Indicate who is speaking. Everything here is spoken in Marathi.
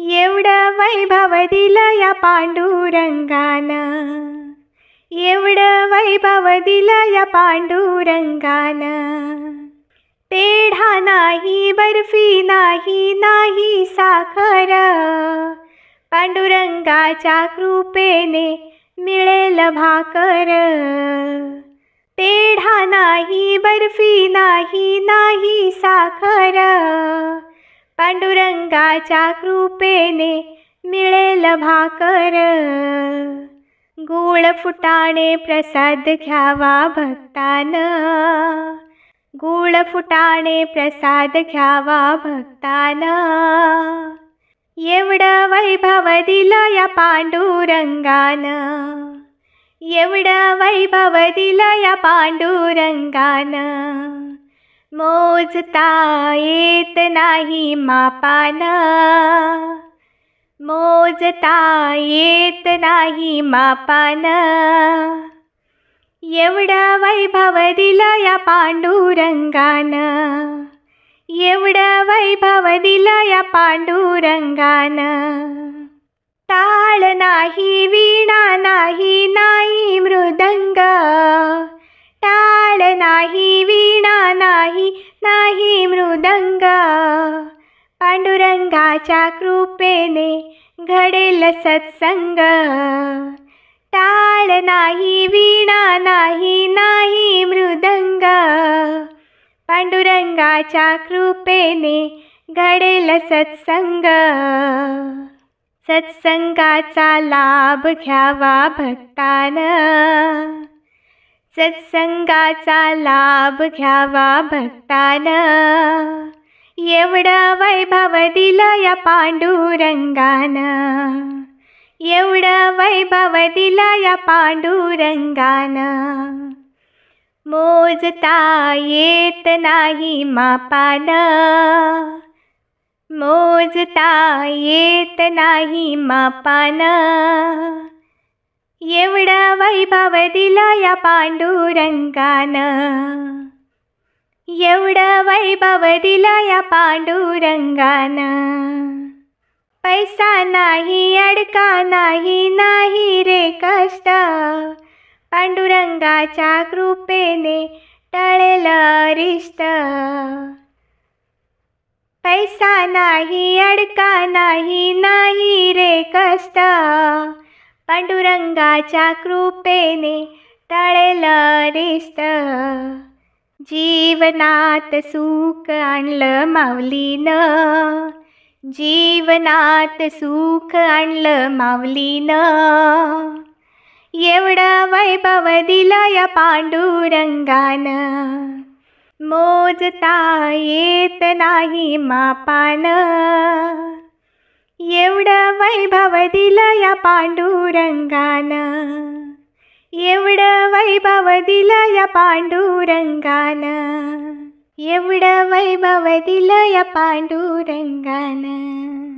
Speaker 1: एवढं वैभव दिलं या पांडुरंगानं. एवढं वैभव दिलं या पांडुरंगानं. पेढा नाही बर्फी नाही नाही साखर. पांडुरंगाच्या कृपेने मिळेल भाकर. पेढा नाही बर्फी नाही नाही साखर. पांडुरंगाच्या कृपेने मिळेल भाकर. गुळ फुटाणे प्रसाद घ्यावा भक्तान. गुळ फुटाणे प्रसाद घ्यावा भक्तान. एवढं वैभव दिलं या पांडुरंगान. एवढं वैभव दिलं या पांडुरंगान. मोजता येत नाही मापानं. मोजता येत नाही मापानं. एवढं वैभव दिला या पांडुरंगानं. एवढं वैभव दिला या पांडुरंगानं. ताळ नाही वीणा नाही नाही मृदंग. नाही मृदंग पांडुरंगाच्या कृपेने घडेल सत्संग. टाळ नाही वीणा नाही नाही मृदंग. पांडुरंगाच्या कृपेने घडेल सत्संग. सत्संगाचा लाभ घ्यावा भक्तानं. सत्संगाचा लाभ घ्यावा भक्तान. एवढं वैभव दिलं या पांडुरंगान. एवढं वैभव दिलं या पांडुरंगान. मोजता येत नाही मापान. मोजता येत नाही मापान. वैभव दिला या पांडुरंगानं. एवढं वैभव दिला या पांडुरंगानं. पैसा नाही अडका नाही नाही रे कष्ट. पांडुरंगाच्या कृपेने टळेल रिष्ट पैसा नाही अडका नाही नाही रे कष्ट. पांडुरंगाच्या कृपेने टळेल रेस्त. जीवनात सुख आणलं माऊलीनं. जीवनात सुख आणलं माऊलीनं. एवढं वैभव दिलं या पांडुरंगानं. मोजता येत नाही मापानं. एवढं वैभव दिलं या पांडुरंगानं. एवढं वैभव दिलं या पांडुरंगानं. एवढं वैभव दिलं या पांडुरंगानं.